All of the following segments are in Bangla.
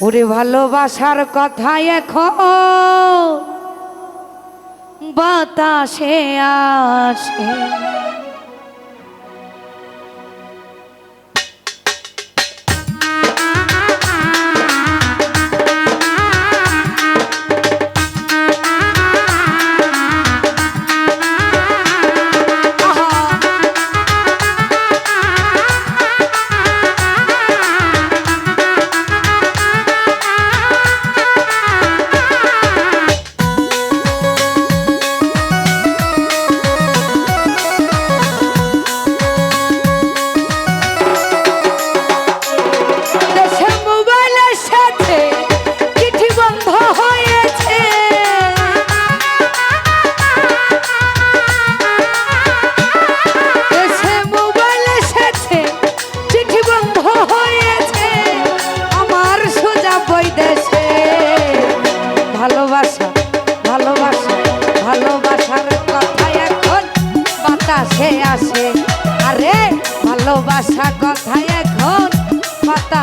ওরে ভালোবাসার কথা এখন বাতাসে আসে। কাছে আসে। আরে ভালোবাসা কথায় এখন পাতা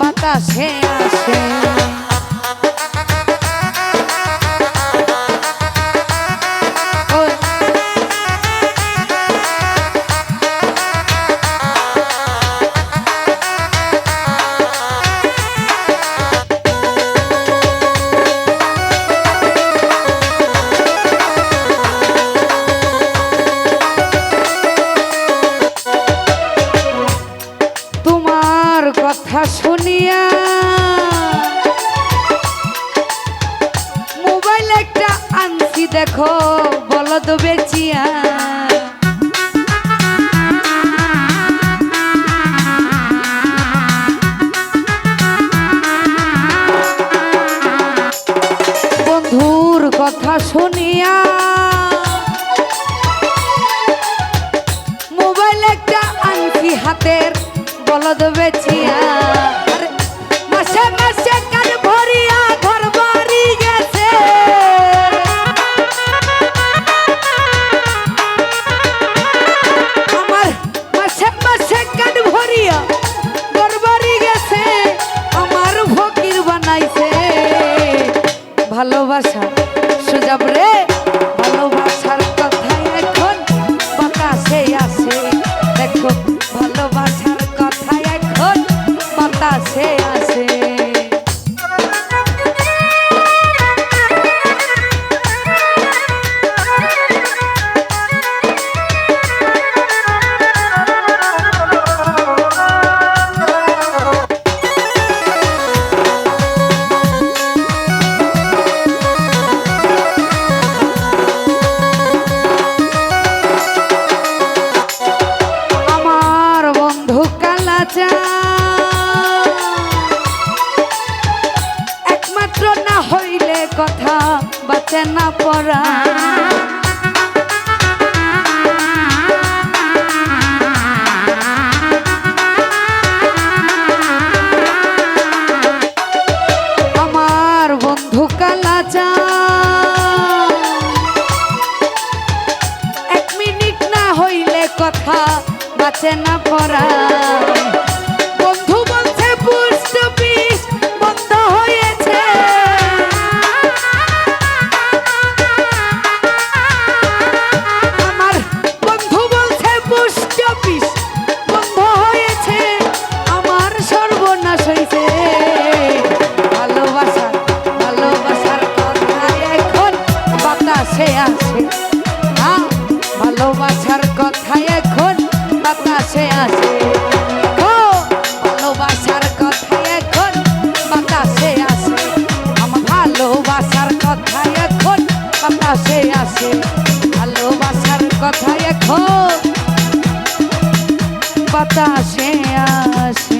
कथा से बतास দেখো বলদ তো বেচিয়া। বন্ধুর কথা শুনিয়া মোবাইল একটা আনছি হাতের বলদ বেচিয়া। হইলে কথা বাঁচে না পড়া। আমার বন্ধু কালাচা এক মিনিট না হইলে কথা বাঁচে না পড়া। কথা এখন বাতাসে আছে। ও ভালোবাসার কথা এখন বাতাসে আছে। আমার ভালোবাসার কথা এখন বাতাসে আছে। ভালোবাসার কথা এখন বাতাসে আসে